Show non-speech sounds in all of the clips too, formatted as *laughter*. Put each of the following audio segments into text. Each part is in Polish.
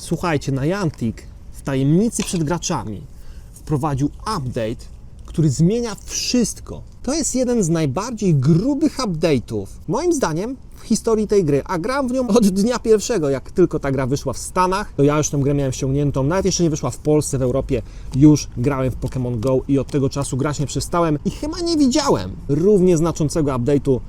Słuchajcie, Niantic w tajemnicy przed graczami wprowadził update, który zmienia wszystko. To jest jeden z najbardziej grubych update'ów, moim zdaniem, w historii tej gry, a gram w nią od dnia pierwszego, jak tylko ta gra wyszła w Stanach, to ja już tę grę miałem ściągniętą, nawet jeszcze nie wyszła w Polsce, w Europie, już grałem w Pokémon Go i od tego czasu grać nie przestałem i chyba nie widziałem równie znaczącego update'u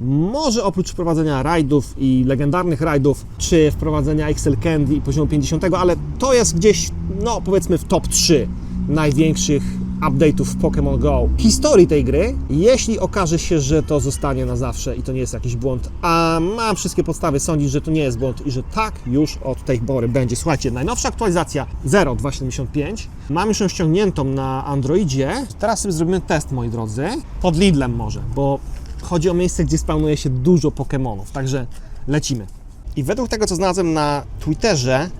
może oprócz wprowadzenia rajdów i legendarnych rajdów, czy wprowadzenia Excel Candy i poziomu 50, ale to jest gdzieś, no powiedzmy w top 3 największych update'ów w Pokémon Go historii tej gry, jeśli okaże się, że to zostanie na zawsze i to nie jest jakiś błąd, a mam wszystkie podstawy sądzić, że to nie jest błąd i że tak już od tej pory będzie. Słuchajcie, najnowsza aktualizacja 0.275, mam już ją ściągniętą na Androidzie. Teraz sobie zrobimy test, moi drodzy, pod Lidlem może, bo chodzi o miejsce, gdzie spawnuje się dużo Pokémonów, także lecimy. I według tego, co znalazłem na Twitterze,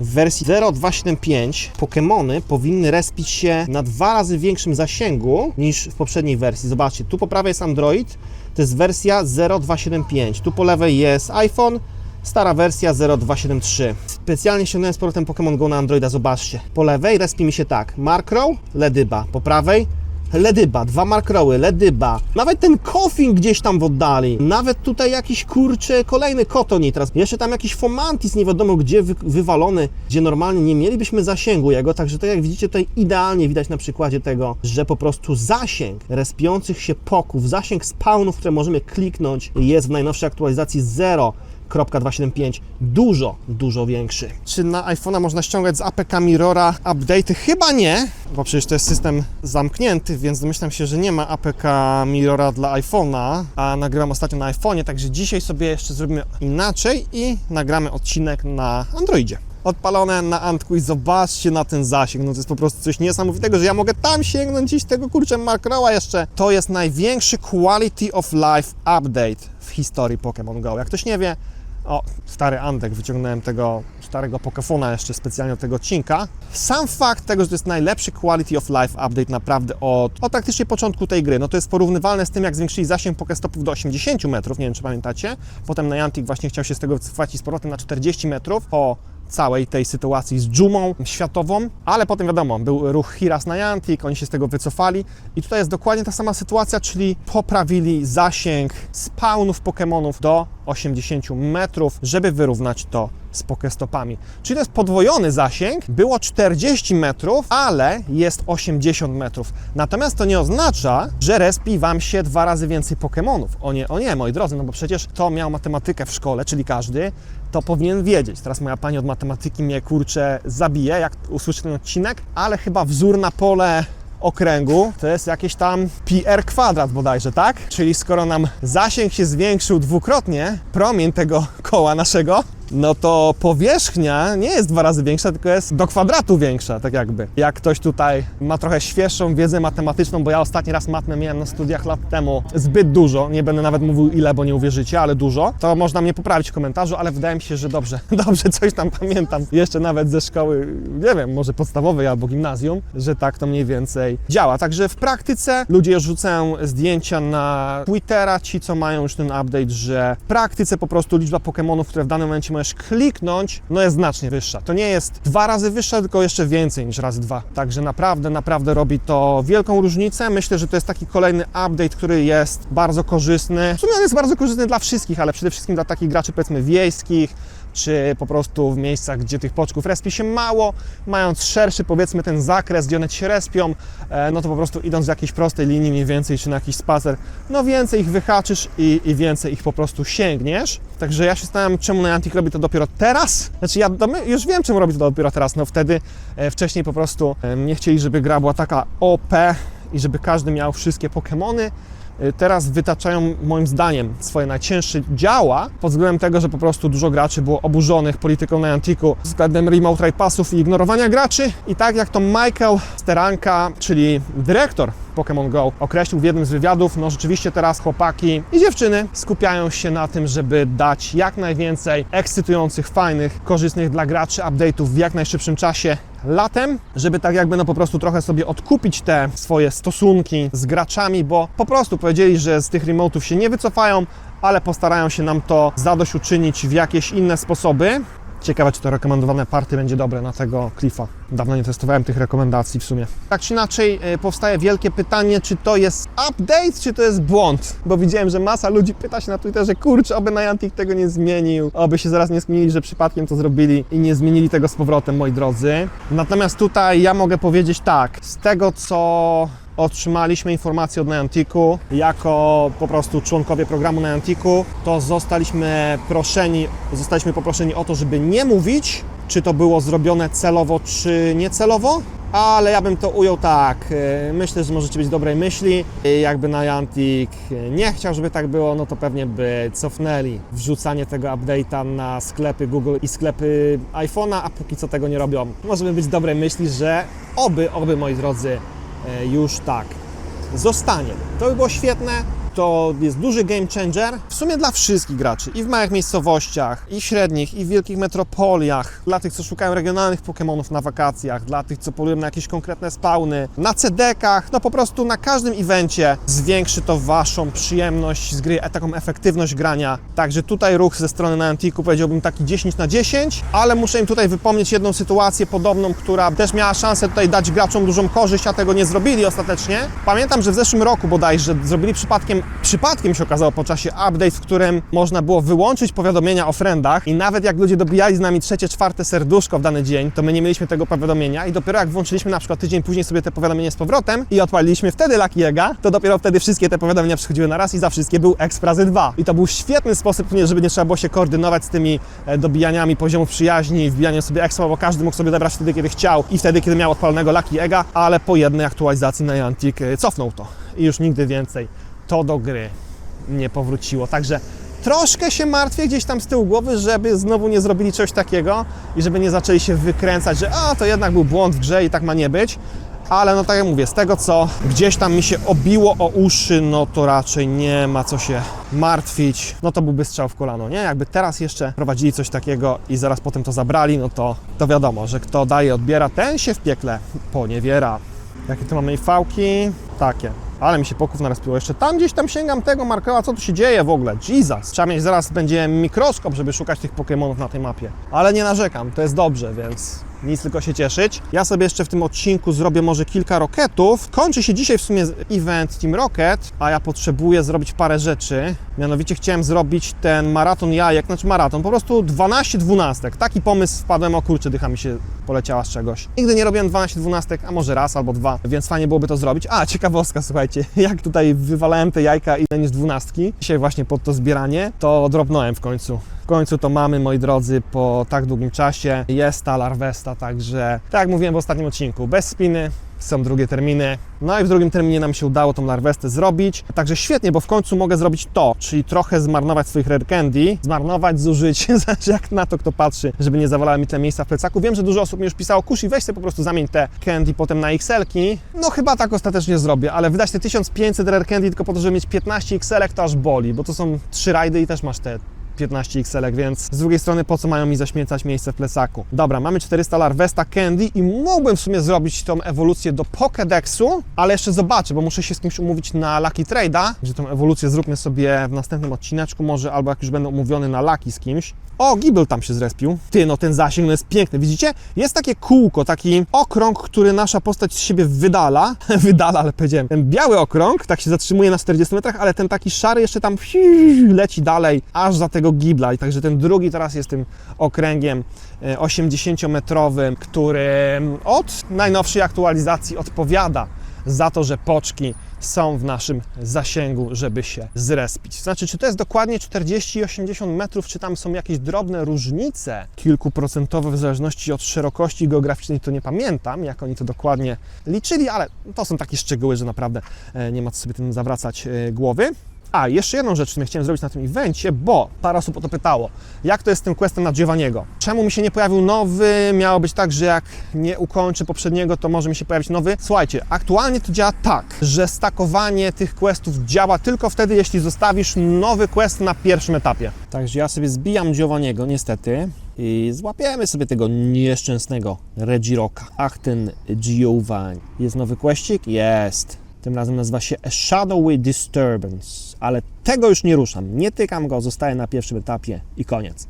w wersji 0.275 Pokémony powinny respić się na dwa razy większym zasięgu niż w poprzedniej wersji. Zobaczcie, tu po prawej jest Android, to jest wersja 0.275. Tu po lewej jest iPhone, stara wersja 0.273. Specjalnie ściągnąłem z powrotem Pokémon Go na Androida, zobaczcie. Po lewej respi mi się tak, Markrow, Ledyba. Po prawej Ledyba, dwa markroły, Ledyba. Nawet ten Kofin gdzieś tam w oddali. Nawet tutaj jakiś kurcze kolejny Kotonitras. Jeszcze tam jakiś Fomantis nie wiadomo gdzie wy, wywalony, gdzie normalnie nie mielibyśmy zasięgu jego. Także tak jak widzicie tutaj idealnie widać na przykładzie tego, że po prostu zasięg respiących się poków, zasięg spawnów, które możemy kliknąć jest w najnowszej aktualizacji 0. 275 dużo, dużo większy. Czy na iPhone'a można ściągać z APK Mirrora update'y? Chyba nie, bo przecież to jest system zamknięty, więc domyślam się, że nie ma APK Mirrora dla iPhone'a, a nagrywam ostatnio na iPhone'ie, także dzisiaj sobie jeszcze zrobimy inaczej i nagramy odcinek na Androidzie. Odpalone na Antku i zobaczcie na ten zasięg, no to jest po prostu coś niesamowitego, że ja mogę tam sięgnąć dziś tego kurczę Markrowa jeszcze. To jest największy Quality of Life update w historii Pokémon Go. Jak ktoś nie wie, o, stary Antek, wyciągnąłem tego starego Pokefona jeszcze specjalnie od tego odcinka. Sam fakt tego, że to jest najlepszy Quality of Life update naprawdę od, od praktycznie początku tej gry, no to jest porównywalne z tym, jak zwiększyli zasięg Pokestopów do 80 metrów, nie wiem czy pamiętacie. Potem Niantic właśnie chciał się z tego wycofać z powrotem na 40 metrów po całej tej sytuacji z dżumą światową, ale potem wiadomo, był ruch Hiras Niantic, oni się z tego wycofali. I tutaj jest dokładnie ta sama sytuacja, czyli poprawili zasięg spawnów Pokémonów do 80 metrów, żeby wyrównać to z Pokestopami. Czyli to jest podwojony zasięg, było 40 metrów, ale jest 80 metrów. Natomiast to nie oznacza, że respi Wam się dwa razy więcej Pokémonów. O nie, o nie, moi drodzy, no bo przecież to miał matematykę w szkole, czyli każdy, to powinien wiedzieć. Teraz moja pani od matematyki mnie kurczę zabije, jak usłyszy ten odcinek, ale chyba wzór na pole okręgu to jest jakieś tam pi r kwadrat bodajże, tak? Czyli skoro nam zasięg się zwiększył dwukrotnie, promień tego koła naszego, no to powierzchnia nie jest dwa razy większa, tylko jest do kwadratu większa, tak jakby. Jak ktoś tutaj ma trochę świeższą wiedzę matematyczną, bo ja ostatni raz matmę miałem na studiach lat temu zbyt dużo, nie będę nawet mówił ile, bo nie uwierzycie, ale dużo, to można mnie poprawić w komentarzu, ale wydaje mi się, że dobrze, *laughs* dobrze coś tam pamiętam, jeszcze nawet ze szkoły, nie wiem, może podstawowej albo gimnazjum, że tak to mniej więcej działa. Także w praktyce ludzie rzucają zdjęcia na Twittera, ci co mają już ten update, że w praktyce po prostu liczba Pokémonów, które w danym momencie możesz kliknąć, no jest znacznie wyższa. To nie jest dwa razy wyższa, tylko jeszcze więcej niż razy dwa. Także naprawdę, naprawdę robi to wielką różnicę. Myślę, że to jest taki kolejny update, który jest bardzo korzystny. W sumie on jest bardzo korzystny dla wszystkich, ale przede wszystkim dla takich graczy powiedzmy wiejskich, czy po prostu w miejscach, gdzie tych poczków respi się mało, mając szerszy powiedzmy ten zakres, gdzie one się respią, e, no to po prostu idąc w jakiejś prostej linii mniej więcej, czy na jakiś spacer, no więcej ich wyhaczysz i, i więcej ich po prostu sięgniesz. Także ja się zastanawiam, czemu Niantic robi to dopiero teraz. Znaczy ja już wiem, czemu robi to dopiero teraz, no wtedy e, wcześniej po prostu e, nie chcieli, żeby gra była taka OP i żeby każdy miał wszystkie Pokémony, teraz wytaczają moim zdaniem swoje najcięższe działa pod względem tego, że po prostu dużo graczy było oburzonych polityką Nianticu względem remote ride passów i ignorowania graczy. I tak jak to Michael Steranka, czyli dyrektor Pokémon Go określił w jednym z wywiadów, no rzeczywiście teraz chłopaki i dziewczyny skupiają się na tym, żeby dać jak najwięcej ekscytujących, fajnych, korzystnych dla graczy update'ów w jak najszybszym czasie latem, żeby tak jakby no po prostu trochę sobie odkupić te swoje stosunki z graczami, bo po prostu powiedzieli, że z tych remote'ów się nie wycofają, ale postarają się nam to zadośćuczynić w jakieś inne sposoby. Ciekawe, czy to rekomendowane party będzie dobre na tego klifa. Dawno nie testowałem tych rekomendacji w sumie. Tak czy inaczej, e, powstaje wielkie pytanie, czy to jest update, czy to jest błąd? Bo widziałem, że masa ludzi pyta się na Twitterze, kurczę, oby Niantic tego nie zmienił, oby się zaraz nie skminili, że przypadkiem to zrobili i nie zmienili tego z powrotem, moi drodzy. Natomiast tutaj ja mogę powiedzieć tak, z tego co otrzymaliśmy informację od Nianticu, jako po prostu członkowie programu Nianticu, to zostaliśmy proszeni, zostaliśmy poproszeni o to, żeby nie mówić, czy to było zrobione celowo, czy niecelowo, ale ja bym to ujął tak. e, Myślę, że możecie być dobrej myśli. E, Jakby Niantic nie chciał, żeby tak było, no to pewnie by cofnęli wrzucanie tego update'a na sklepy Google i sklepy iPhone'a, a póki co tego nie robią. Możemy być dobrej myśli, że oby, oby moi drodzy, już tak zostanie. To by było świetne. To jest duży game changer w sumie dla wszystkich graczy i w małych miejscowościach, i średnich, i w wielkich metropoliach, dla tych, co szukają regionalnych Pokémonów na wakacjach, dla tych, co polują na jakieś konkretne spawny, na CD-kach, no po prostu na każdym evencie zwiększy to Waszą przyjemność z gry, e, taką efektywność grania. Także tutaj ruch ze strony Nianticu powiedziałbym taki 10 na 10, ale muszę im tutaj wypomnieć jedną sytuację podobną, która też miała szansę tutaj dać graczom dużą korzyść, a tego nie zrobili ostatecznie. Pamiętam, że w zeszłym roku bodajże zrobili przypadkiem, przypadkiem się okazało po czasie update, w którym można było wyłączyć powiadomienia o friendach i nawet jak ludzie dobijali z nami trzecie, czwarte serduszko w dany dzień, to my nie mieliśmy tego powiadomienia i dopiero jak włączyliśmy na przykład tydzień później sobie te powiadomienie z powrotem i odpaliliśmy wtedy Lucky Ega, to dopiero wtedy wszystkie te powiadomienia przychodziły na raz i za wszystkie był Exprazy 2. I to był świetny sposób, żeby nie trzeba było się koordynować z tymi e, dobijaniami poziomów przyjaźni, wbijaniem sobie expa, bo każdy mógł sobie odebrać wtedy, kiedy chciał i wtedy, kiedy miał odpalonego Lucky Ega, ale po jednej aktualizacji Niantic e, cofnął to i już nigdy więcej to do gry nie powróciło. Także troszkę się martwię gdzieś tam z tyłu głowy, żeby znowu nie zrobili czegoś takiego i żeby nie zaczęli się wykręcać, że a to jednak był błąd w grze i tak ma nie być. Ale no tak jak mówię, z tego co gdzieś tam mi się obiło o uszy, no to raczej nie ma co się martwić. No to byłby strzał w kolano, nie? Jakby teraz jeszcze prowadzili coś takiego i zaraz potem to zabrali, no to, to wiadomo, że kto daje, odbiera, ten się w piekle poniewiera. Jakie tu mamy fałki? Takie. Ale mi się poków narespiło. Jeszcze tam gdzieś tam sięgam tego markowa, co tu się dzieje w ogóle. Jesus. Trzeba mieć zaraz będzie mikroskop, żeby szukać tych Pokémonów na tej mapie. Ale nie narzekam, to jest dobrze, więc nic tylko się cieszyć. Ja sobie jeszcze w tym odcinku zrobię może kilka roketów. Kończy się dzisiaj w sumie event Team Rocket, a ja potrzebuję zrobić parę rzeczy. Mianowicie chciałem zrobić ten maraton jajek, znaczy maraton, po prostu 12 dwunastek. Taki pomysł wpadłem, o kurczę, dycha mi się poleciała z czegoś. Nigdy nie robiłem 12 dwunastek, a może raz albo dwa, więc fajnie byłoby to zrobić. A, ciekawostka, słuchajcie, *laughs* jak tutaj wywalałem te jajka ile niż dwunastki, dzisiaj właśnie pod to zbieranie, to drobnąłem w końcu. W końcu to mamy, moi drodzy, po tak długim czasie. Jest ta larwesta, także tak jak mówiłem w ostatnim odcinku, bez spiny, są drugie terminy. No i w drugim terminie nam się udało tą larwestę zrobić. Także świetnie, bo w końcu mogę zrobić to, czyli trochę zmarnować swoich rare candy, zmarnować, zużyć, *laughs* zależy jak na to kto patrzy, żeby nie zawalały mi te miejsca w plecaku. Wiem, że dużo osób mi już pisało, kusi, weź sobie po prostu zamień te candy potem na XL-ki. No chyba tak ostatecznie zrobię, ale wydać te 1500 rare candy tylko po to, żeby mieć 15 XL-ek to aż boli, bo to są trzy rajdy i też masz te 15 XL, więc z drugiej strony po co mają mi zaśmiecać miejsce w plecaku? Dobra, mamy 400 Larvesta Candy i mógłbym w sumie zrobić tą ewolucję do Pokédexu, ale jeszcze zobaczę, bo muszę się z kimś umówić na Lucky Trade'a, gdzie tą ewolucję zróbmy sobie w następnym odcineczku może, albo jak już będę umówiony na Lucky z kimś. O, Gibble tam się zrespił. Ty, no ten zasięg no jest piękny. Widzicie? Jest takie kółko, taki okrąg, który nasza postać z siebie wydala. *laughs* wydala, ale powiedziałem. Ten biały okrąg tak się zatrzymuje na 40 metrach, ale ten taki szary jeszcze tam leci dalej, aż za tego Gibla. I także ten drugi teraz jest tym okręgiem e, 80-metrowym, który od najnowszej aktualizacji odpowiada za to, że poczki są w naszym zasięgu, żeby się zrespić. Znaczy, czy to jest dokładnie 40 i 80 metrów, czy tam są jakieś drobne różnice kilkuprocentowe w zależności od szerokości geograficznej, to nie pamiętam, jak oni to dokładnie liczyli, ale to są takie szczegóły, że naprawdę e, nie ma co sobie tym zawracać e, głowy. A, jeszcze jedną rzecz, którą chciałem zrobić na tym evencie, bo parę osób o to pytało. Jak to jest z tym questem na Giovanniego? Czemu mi się nie pojawił nowy? Miało być tak, że jak nie ukończę poprzedniego, to może mi się pojawić nowy. Słuchajcie, aktualnie to działa tak, że stakowanie tych questów działa tylko wtedy, jeśli zostawisz nowy quest na pierwszym etapie. Także ja sobie zbijam Giovanniego, niestety. I złapiemy sobie tego nieszczęsnego Regiroka. Ach, ten Giovanni. Jest nowy questik? Jest. Tym razem nazywa się A Shadowy Disturbance, ale tego już nie ruszam. Nie tykam go, zostaję na pierwszym etapie i koniec.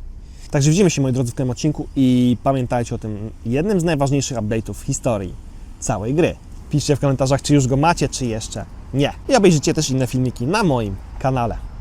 Także widzimy się, moi drodzy, w kolejnym odcinku i pamiętajcie o tym jednym z najważniejszych update'ów w historii całej gry. Piszcie w komentarzach, czy już go macie, czy jeszcze nie. I obejrzyjcie też inne filmiki na moim kanale.